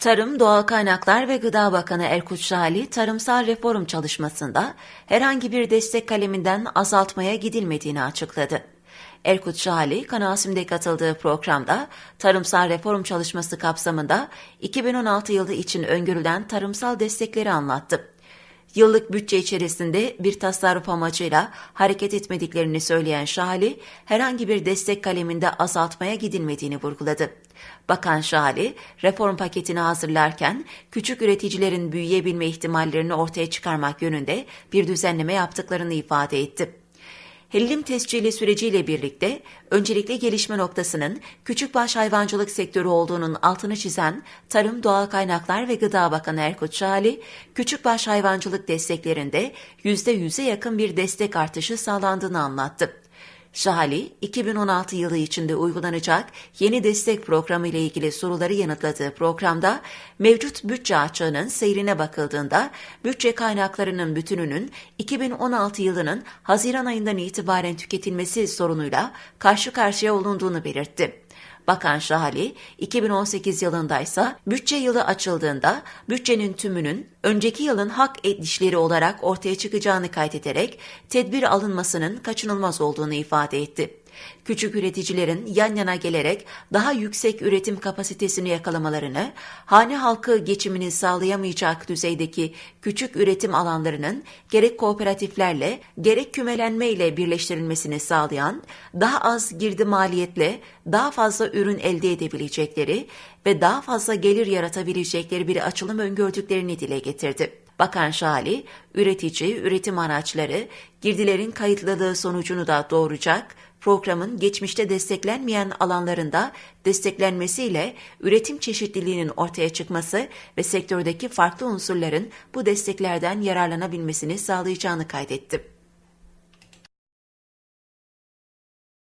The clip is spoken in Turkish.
Tarım, Doğal Kaynaklar ve Gıda Bakanı Erkut Şahali, tarımsal reform çalışmasında herhangi bir destek kaleminden azaltmaya gidilmediğini açıkladı. Erkut Şahali, Kanasim'de katıldığı programda tarımsal reform çalışması kapsamında 2016 yılı için öngörülen tarımsal destekleri anlattı. Yıllık bütçe içerisinde bir tasarruf amacıyla hareket etmediklerini söyleyen Şahali, herhangi bir destek kaleminde azaltmaya gidilmediğini vurguladı. Bakan Şahali, reform paketini hazırlarken küçük üreticilerin büyüyebilme ihtimallerini ortaya çıkarmak yönünde bir düzenleme yaptıklarını ifade etti. Hellim tescili süreciyle birlikte öncelikli gelişme noktasının küçükbaş hayvancılık sektörü olduğunun altını çizen Tarım, Doğal Kaynaklar ve Gıda Bakanı Erkut Şahali, küçükbaş hayvancılık desteklerinde %100'e yakın bir destek artışı sağlandığını anlattı. Şahali, 2016 yılı içinde uygulanacak yeni destek programı ile ilgili soruları yanıtladığı programda mevcut bütçe açığının seyrine bakıldığında bütçe kaynaklarının bütününün 2016 yılının Haziran ayından itibaren tüketilmesi sorunuyla karşı karşıya olunduğunu belirtti. Bakan Şahali, 2018 yılında ise bütçe yılı açıldığında bütçenin tümünün önceki yılın hak edişleri olarak ortaya çıkacağını kaydederek tedbir alınmasının kaçınılmaz olduğunu ifade etti. Küçük üreticilerin yan yana gelerek daha yüksek üretim kapasitesini yakalamalarını, hane halkı geçimini sağlayamayacak düzeydeki küçük üretim alanlarının gerek kooperatiflerle gerek kümelenmeyle birleştirilmesini sağlayan, daha az girdi maliyetle daha fazla ürün elde edebilecekleri ve daha fazla gelir yaratabilecekleri bir açılım öngördüklerini dile getirdi. Bakan Şali, üretici, üretim araçları, girdilerin kayıtlılığı sonucunu da doğuracak, programın geçmişte desteklenmeyen alanlarında desteklenmesiyle üretim çeşitliliğinin ortaya çıkması ve sektördeki farklı unsurların bu desteklerden yararlanabilmesini sağlayacağını kaydetti.